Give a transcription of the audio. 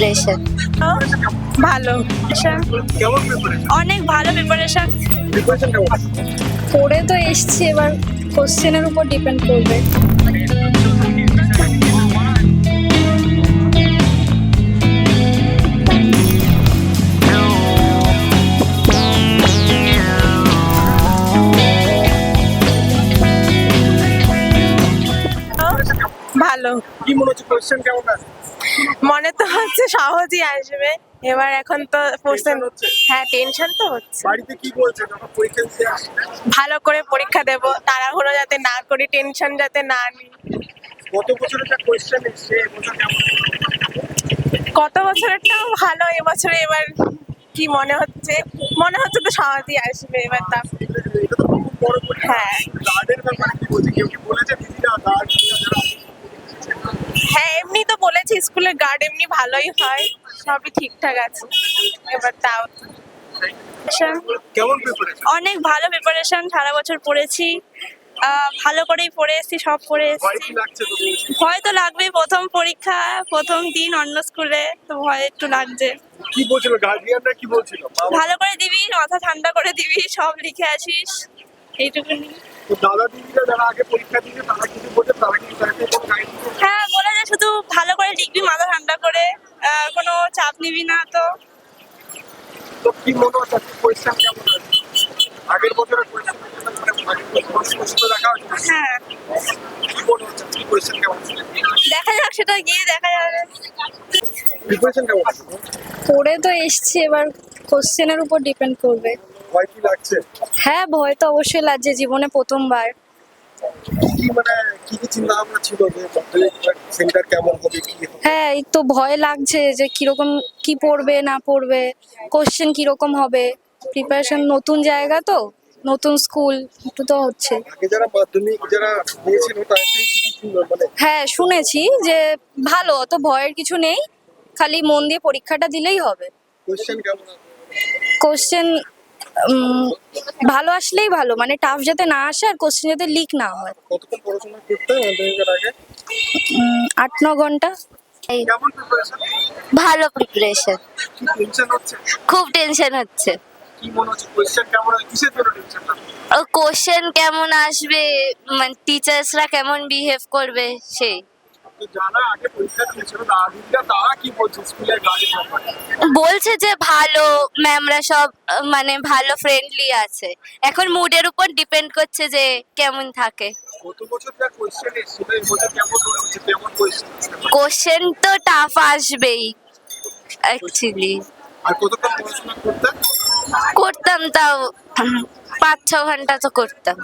Preparation ভালো। অনেক ভালো প্রিপারেশন করে তো এসছি এবার কোশ্চেনের উপর ডিপেন্ড করবে। কি মনে হচ্ছে কোয়েশ্চেন কেমন আছে? মনে তো হচ্ছে সহজই আসবে। এবার এখন তো কোশ্চেন হ্যাঁ টেনশন তো হচ্ছে। বাড়িতে কি বলছে? যখন পরীক্ষা দিতে আসছে ভালো করে পরীক্ষা দেব তাড়াহুড়ো যাতে না করি টেনশন যাতে না নিই। গত বছরের যা কোয়েশ্চেন এসছে এবছর কেমন গত বছরেরটাও ভালো এবছরে এবার কি মনে হচ্ছে? মনে হচ্ছে তো সহজই আসবে এবার তা। হ্যাঁ। গার্ডের ব্যাপারে কি বলছে? কেউ কি বলেছে দিদিরা গার্ড যারা হ্যাঁ এমনি তো বলেছি স্কুলের গার্ড এমনি ভালোই হয় সবই ঠিকঠাক আছে। এবার তাও অনেক ভালো প্রিপারেশন সারা বছর পড়েছি। ভালো করেই পড়ে এসেছি সব পড়ে এসেছি। ভয় তো লাগবে প্রথম পরীক্ষা প্রথম দিন অন্য স্কুলে তো ভয় একটু লাগছে। কি বলছিল গার্ডিয়ানরা কি বলছিল? ভালো করে দিবি মাথা ঠান্ডা করে দিবি সব লিখে আসিস। এইটুকুনি দাদা দিদিরা যারা আগে পরীক্ষা দিয়েছে তারা কিছু বলছে তারা কি তাকে কোনো গাইড হ্যাঁ বলে যে শুধু ভালো করে লিখবি মাথা ঠান্ডা করে আহ, কোনো চাপ নিবি না তো তো কি মনে হচ্ছে কোয়েশ্চেন কেমন আগের বছরের হ্যাঁ? দেখা যাক সেটা গিয়ে দেখা যাবে। পড়ে তো এসছি এবার কোশ্চেনের উপর ডিপেন্ড করবে। ভয় কি লাগছে? হ্যাঁ ভয় তো অবশ্যই লাগছে জীবনে প্রথমবার। হ্যাঁ এই তো ভয় লাগছে যে কীরকম কি পড়বে না পড়বে। কোশ্চেন কীরকম হবে? প্রিপারেশন নতুন জায়গা তো নতুন স্কুল একটু তো হচ্ছে। হ্যাঁ শুনেছি যে ভালো অত ভয়ের কিছু নেই। খালি মন দিয়ে পরীক্ষাটা দিলেই হবে। কোশ্চেন ভালো আসলেই ভালো। মানে টাফ যাতে না আসে আর কোশ্চেন যাতে লিক না হয়। কতক্ষণ পড়াশোনা করতে মাধ্যমিকের আগে? উম, আট ন ঘণ্টা। ভালো প্রিপারেশন কি টেনশন হচ্ছে? খুব টেনশন হচ্ছে। কোশ্চেন কেমন আসবে? মানে টিচার্সরা কেমন বিহেভ করবে? সেই। তো যারা আগে পরীক্ষা দিয়েছিল দাদা তারা কি বলছে? স্কুলের যে ভালো ম্যামরা সব মানে ভালো ফ্রেন্ডলি আছে। এখন মুডের উপর ডিপেন্ড করছে যে কেমন থাকে। গত বছর যা কোয়েশ্চেন এসেছিল এই বছর কেমন হচ্ছে কেমন কোয়েশ্চেন কোশ্চেন তো টাফ আসবেই অ্যাকচুয়ালি আর কতক্ষণ পড়াশোনা করতে? করতাম তাও পাঁচ ছ ঘণ্টা তো করতাম।